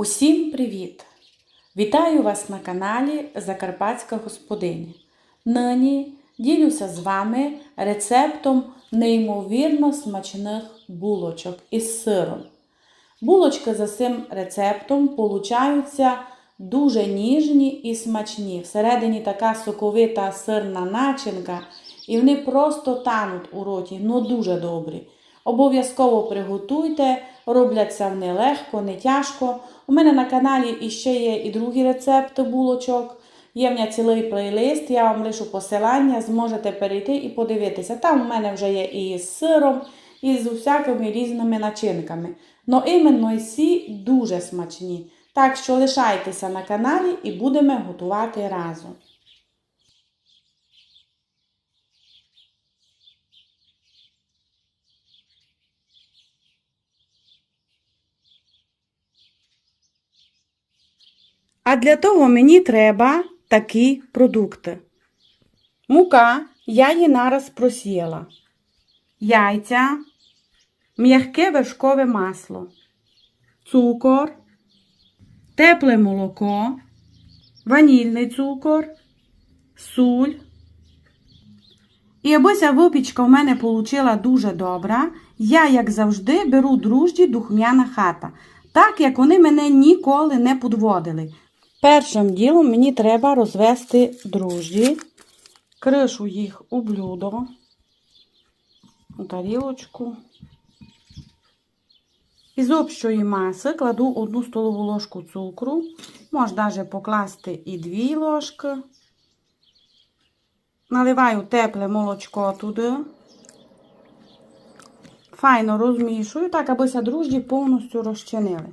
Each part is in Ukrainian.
Усім привіт! Вітаю вас на каналі Закарпатська господиня. Нині ділюся з вами рецептом неймовірно смачних булочок із сиром. Булочки за цим рецептом получаються дуже ніжні і смачні. Всередині така соковита сирна начинка, і вони просто тануть у роті, ну дуже добрі. Обов'язково приготуйте, робляться вони легко, не тяжко. У мене на каналі іще є і другі рецепти булочок. Є в мене цілий плейлист, я вам лишу посилання, зможете перейти і подивитися. Там у мене вже є і з сиром, і з усякими різними начинками. Но іменно всі дуже смачні. Так що лишайтеся на каналі і будемо готувати разом. А для того мені треба такі продукти. Мука, я її нараз просіяла. Яйця, м'яке вершкове масло, цукор, тепле молоко, ванільний цукор, суль. І аби ця випічка в мене вийшла дуже добра, я, як завжди, беру дружді духмяна хата, так як вони мене ніколи не підводили. Першим ділом мені треба розвести дружді, кришу їх у блюдо, у тарілочку. Із общої маси кладу одну столову ложку цукру, можна навіть покласти і дві ложки. Наливаю тепле молочко туди. Файно розмішую, так, абися дружді повністю розчинили.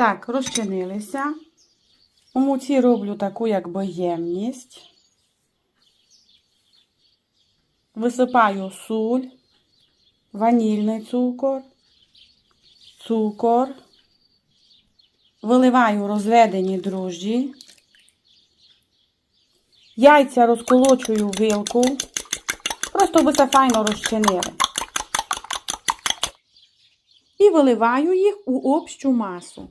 Так, розчинилися. У муці роблю таку якби ємність. Висипаю суль, ванільний цукор, цукор. Виливаю розведені дрожжі. Яйця розколочую в вилку. Просто би це файно розчинили. І виливаю їх у общу масу.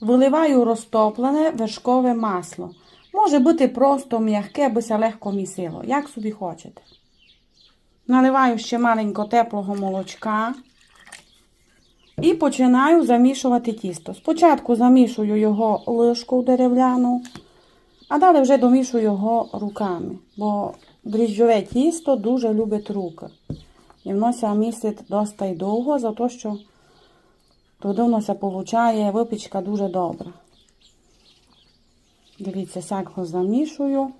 Виливаю розтоплене вершкове масло. Може бути просто м'яке, аби легко місило, як собі хочете. Наливаю ще маленько теплого молочка. І починаю замішувати тісто. Спочатку замішую його лишку дерев'яну, а далі вже домішую його руками, бо дріжджове тісто дуже любить руки. І воно місить доста й довго, за те, що тоді воно ся получає випічка дуже добра. Дивіться, як його замішую.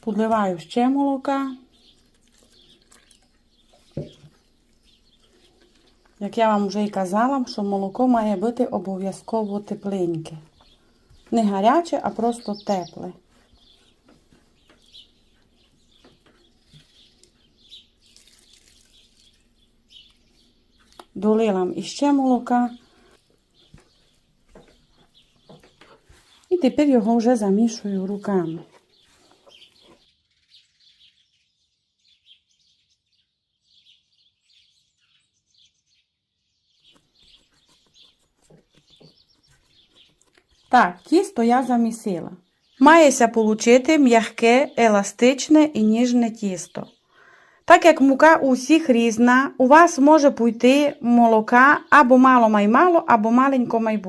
Подливаю ще молока. Як я вам вже і казала, що молоко має бути обов'язково тепленьке. Не гаряче, а просто тепле. Долила іще молока. І тепер його вже замішую руками. Так, тісто я замісила. Мається получити м'яке, еластичне і ніжне тісто. Так як мука у всіх різна, у вас може пойти молока або мало май мало, або маленько май.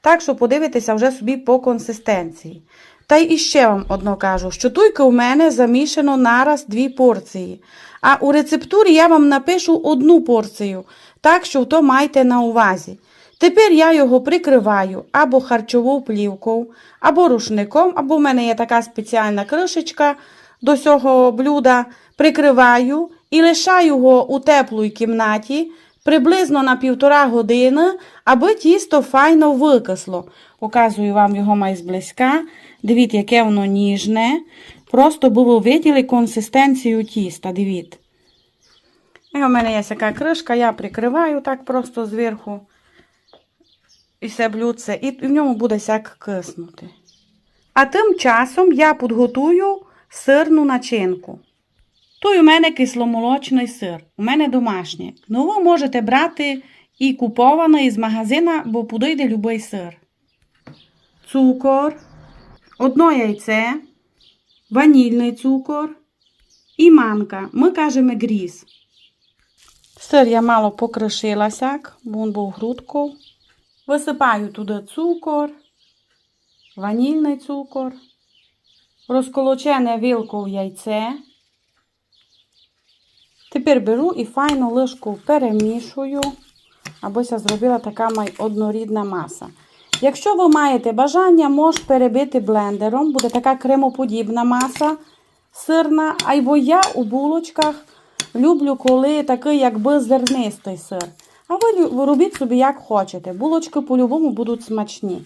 Так що подивитися вже собі по консистенції. Та й іще вам одно кажу, що тільки у мене замішано нараз дві порції. А у рецептурі я вам напишу одну порцію, так що то майте на увазі. Тепер я його прикриваю або харчовою плівкою, або рушником, або в мене є така спеціальна кришечка до цього блюда. Прикриваю і лишаю його у теплій кімнаті приблизно на півтора години, аби тісто файно викисло. Показую вам його май зблизька. Дивіться, яке воно ніжне. Просто було виділи консистенцію тіста. Дивіться. І у мене є така кришка, я прикриваю так просто зверху. І все блюдце, і в ньому буде сяк киснути. А тим часом я підготую сирну начинку. Тут у мене кисломолочний сир, у мене домашній. Ну, ви можете брати і купований з магазина, бо подойде любий сир. Цукор, одно яйце, ванільний цукор і манка. Ми кажемо гріз. Сир я мало покришила сяк, бо він був грудков. Висипаю туди цукор, ванільний цукор, розколочене вилкою яйце. Тепер беру і файну лишку перемішую, абося зробила така май однорідна маса. Якщо ви маєте бажання, можеш перебити блендером, буде така кремоподібна маса сирна. Або я у булочках люблю, коли такий якби зернистий сир. А ви робіть собі як хочете. Булочки по-любому будуть смачні.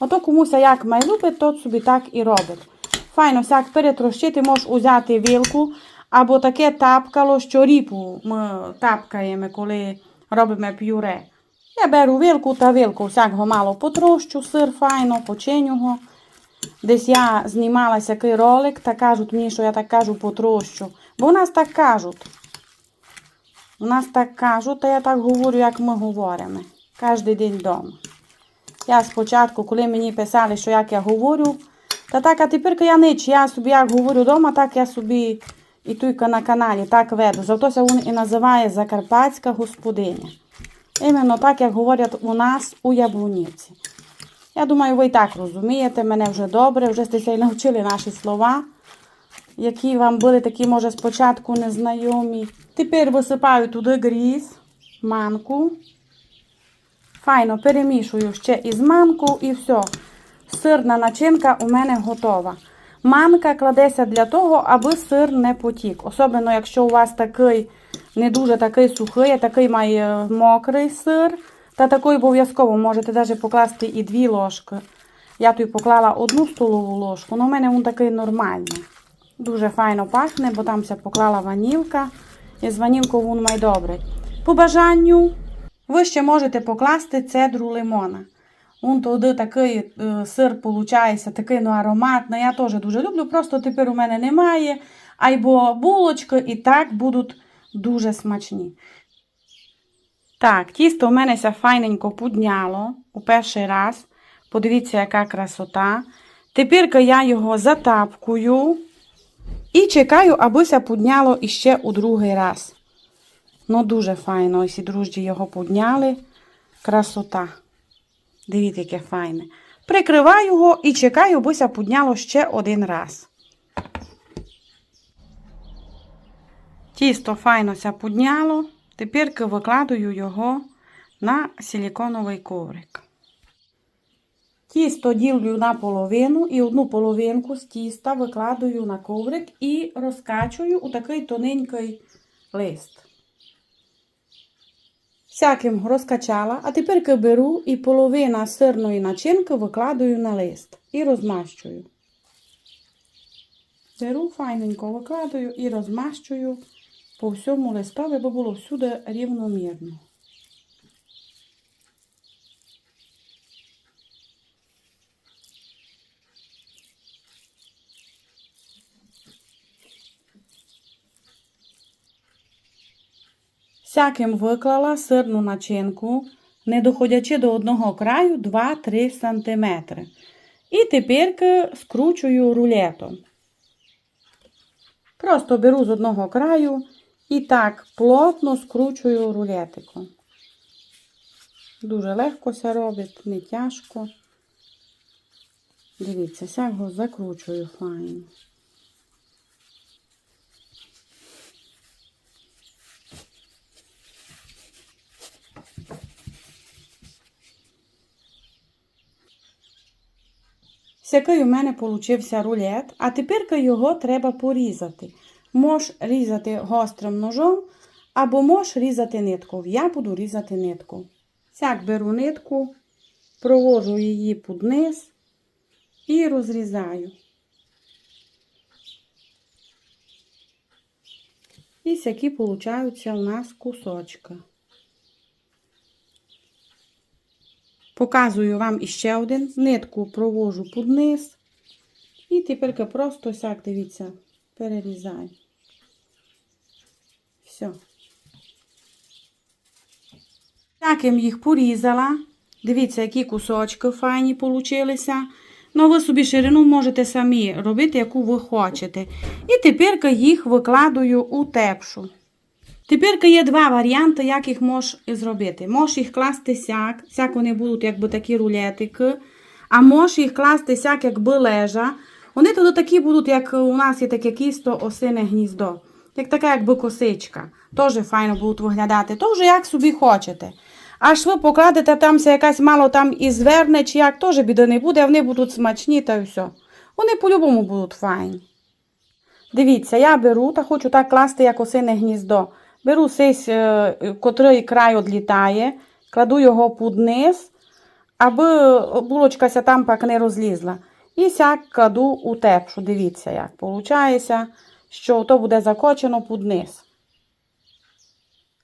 Ото комусь як має любить, тот собі так і робить. Файно сяк перетрощити, можеш узяти вілку, або таке тапкало, що ріпу ми тапкаємо, коли робимо пюре. Я беру вилку та вилку, всяк го мало потрощу, сир файно, починю його. Десь я знімалася який ролик, та кажуть мені, що я так кажу потрощу. Бо у нас так кажуть. У нас так кажуть, та я так говорю, як ми говоримо. Кожен день вдома. Я спочатку, коли мені писали, що як я говорю, та так, а тепер я ніч, я собі як говорю вдома, так я собі і тільки на каналі так веду. Зато він і називає Закарпатська господиня. Іменно так, як говорять у нас у Яблунівці. Я думаю, ви і так розумієте мене вже добре, вже сте й навчили наші слова, які вам були такі, може, спочатку незнайомі. Тепер висипаю туди гріз, манку. Файно перемішую ще із манку і все. Сирна начинка у мене готова. Манка кладеться для того, аби сир не потік. Особливо, якщо у вас такий не дуже такий сухий, а такий має мокрий сир, та такий обов'язково можете навіть покласти і дві ложки. Я тут поклала одну столову ложку, але у мене він такий нормальний. Дуже файно пахне, бо там ся поклала ванілка. І з ванілкою він добре. По бажанню ви ще можете покласти цедру лимона. Он туди такий е, сир виходить, такий ну, ароматний. Я теж дуже люблю, просто тепер у мене немає. Або булочки і так будуть дуже смачні. Так, тісто у мене ся файненько підняло у перший раз. Подивіться, яка красота. Тепер я його затапкую і чекаю, аби ся підняло іще у другий раз. Ну, дуже файно, ось і дружді його підняли. Красота. Дивіться, яке файне. Прикриваю його і чекаю, аби ся підняло ще один раз. Тісто файно ся підняло. Тепер викладаю його на силіконовий коврик. Тісто ділю на половину і одну половинку з тіста викладаю на коврик і розкачую у такий тоненький лист. Всяким розкачала, а тепер беру і половина сирної начинки викладаю на лист і розмащую. Беру файненько викладаю і розмащую по всьому листові, бо було всюди рівномірно. Всяким виклала сирну начинку, не доходячи до одного краю 2-3 см. І тепер скручую рулетом. Просто беру з одного краю і так плотно скручую рулетиком. Дуже легко це робить, не тяжко. Дивіться, сяк його закручую файно. Сякий у мене получився рулет, а тепер його треба порізати. Мож різати гострим ножом, або мож різати нитку. Я буду різати нитку. Сяк беру нитку, провожу її під низ і розрізаю. І сякі получаються у нас кусочки. Показую вам іще один. Нитку провожу під низ. І тепер просто сяк, дивіться, перерізаю. Все. Таким їх порізала. Дивіться, які кусочки файні получилися. Ну, ви собі ширину можете самі робити, яку ви хочете. І тепер їх викладаю у тепшу. Тепер є два варіанти, як їх можеш зробити. Можеш їх класти сяк, сяк вони будуть якби такі рулетики, а можеш їх класти сяк, якби лежа. Вони тоді такі будуть, як у нас є таке кісто осине гніздо. Як така якби косичка. Теж файно будуть виглядати. То вже як собі хочете. Аж ви покладете там якась мало там і зверне, чи як, теж біди не буде, а вони будуть смачні та все. Вони по-любому будуть файні. Дивіться, я беру та хочу так класти, як осине гніздо. Беру сись, е, котрий край одлітає, кладу його під низ, аби булочка там пак не розлізла. І сяк кладу у тепшу. Дивіться, як виходить, що то буде закочено під низ.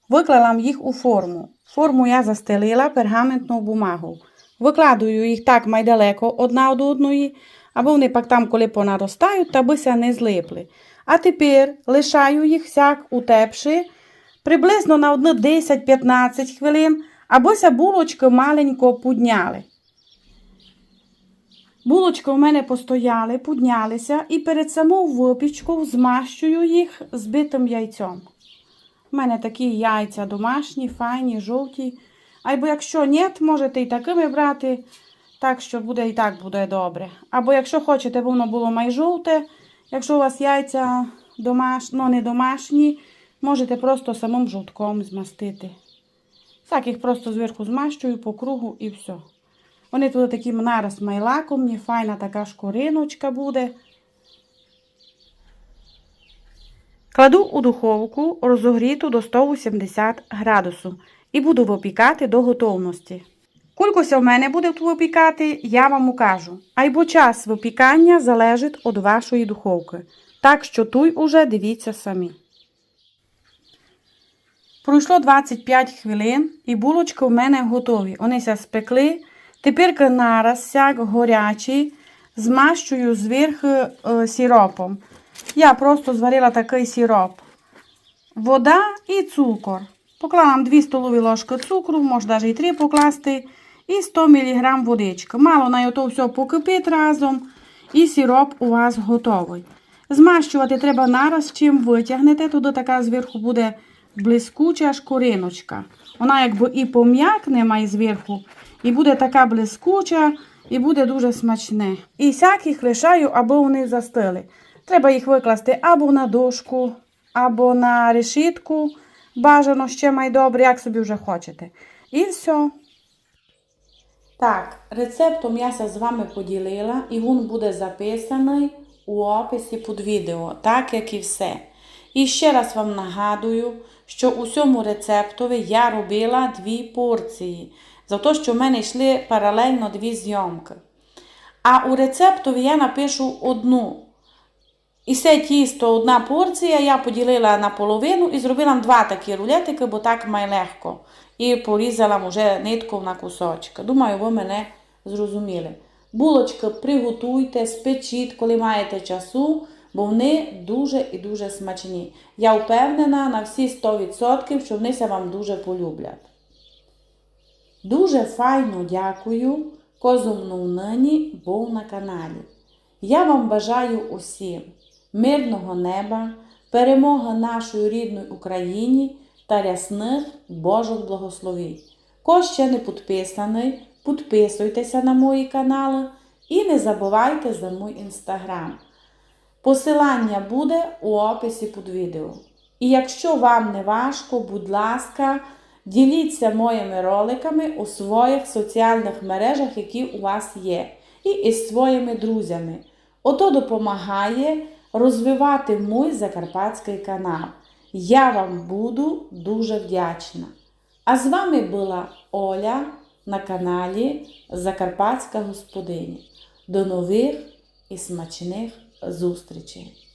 Виклала їх у форму. Форму я застелила пергаментну бумагу. Викладую їх так майдалеко одна від одної, аби вони пак там, коли понаростають, та бися не злипли. А тепер лишаю їх всяк у тепші приблизно на одне 10-15 хвилин, абося булочки маленько підняли. Булочки у мене постояли, піднялися і перед саму випічку змащую їх збитим яйцем. У мене такі яйця домашні, файні, жовті. Або якщо ні, можете і такими брати, так що буде і так буде добре. Або якщо хочете, воно було майжовте, якщо у вас яйця домаш... ну, не домашні, можете просто самим жовтком змастити. Так, їх просто зверху змащую по кругу і все. Вони тут такі нараз майлакомні, файна така шкориночка буде. Кладу у духовку розогріту до 180 градусу і буду випікати до готовності. Кулькося в мене буде тут випікати, я вам укажу. Айбо час випікання залежить від вашої духовки. Так що туй уже дивіться самі. Пройшло 25 хвилин і булочки в мене готові. Вони ся спекли. Тепер нараз сяк горячий, змащую зверху е, сиропом. Я просто зварила такий сироп. Вода і цукор. Поклала 2 столові ложки цукру, можна навіть і 3 покласти. І 100 мг водички. Мало на то все покипить разом. І сироп у вас готовий. Змащувати треба нараз, чим витягнете. Туди така зверху буде блискуча шкуриночка. Вона якби і пом'якне має зверху, і буде така блискуча, і буде дуже смачне. І всяких лишаю, аби вони застили. Треба їх викласти або на дошку, або на решітку. Бажано ще май добре, як собі вже хочете. І все. Так, рецептом я з вами поділила, і він буде записаний у описі під відео, так як і все. І ще раз вам нагадую, що у цьому рецептові я робила дві порції, за те, що в мене йшли паралельно дві зйомки. А у рецептові я напишу одну. І це тісто, одна порція, я поділила на половину і зробила два такі рулетики, бо так має легко. І порізала вже нитку на кусочки. Думаю, ви мене зрозуміли. Булочки приготуйте, спечіть, коли маєте часу, бо вони дуже і дуже смачні. Я впевнена на всі 100%, що вони вам дуже полюблять. Дуже файно дякую, козумну нині був на каналі. Я вам бажаю усім мирного неба, перемоги нашої рідної Україні та рясних Божих благословень. Хто ще не підписаний, підписуйтеся на мої канали і не забувайте за мій інстаграм. Посилання буде у описі під відео. І якщо вам не важко, будь ласка, діліться моїми роликами у своїх соціальних мережах, які у вас є, і із своїми друзями. Ото допомагає розвивати мій закарпатський канал. Я вам буду дуже вдячна. А з вами була Оля на каналі Закарпатська Господиня. До нових і смачних зустрічей!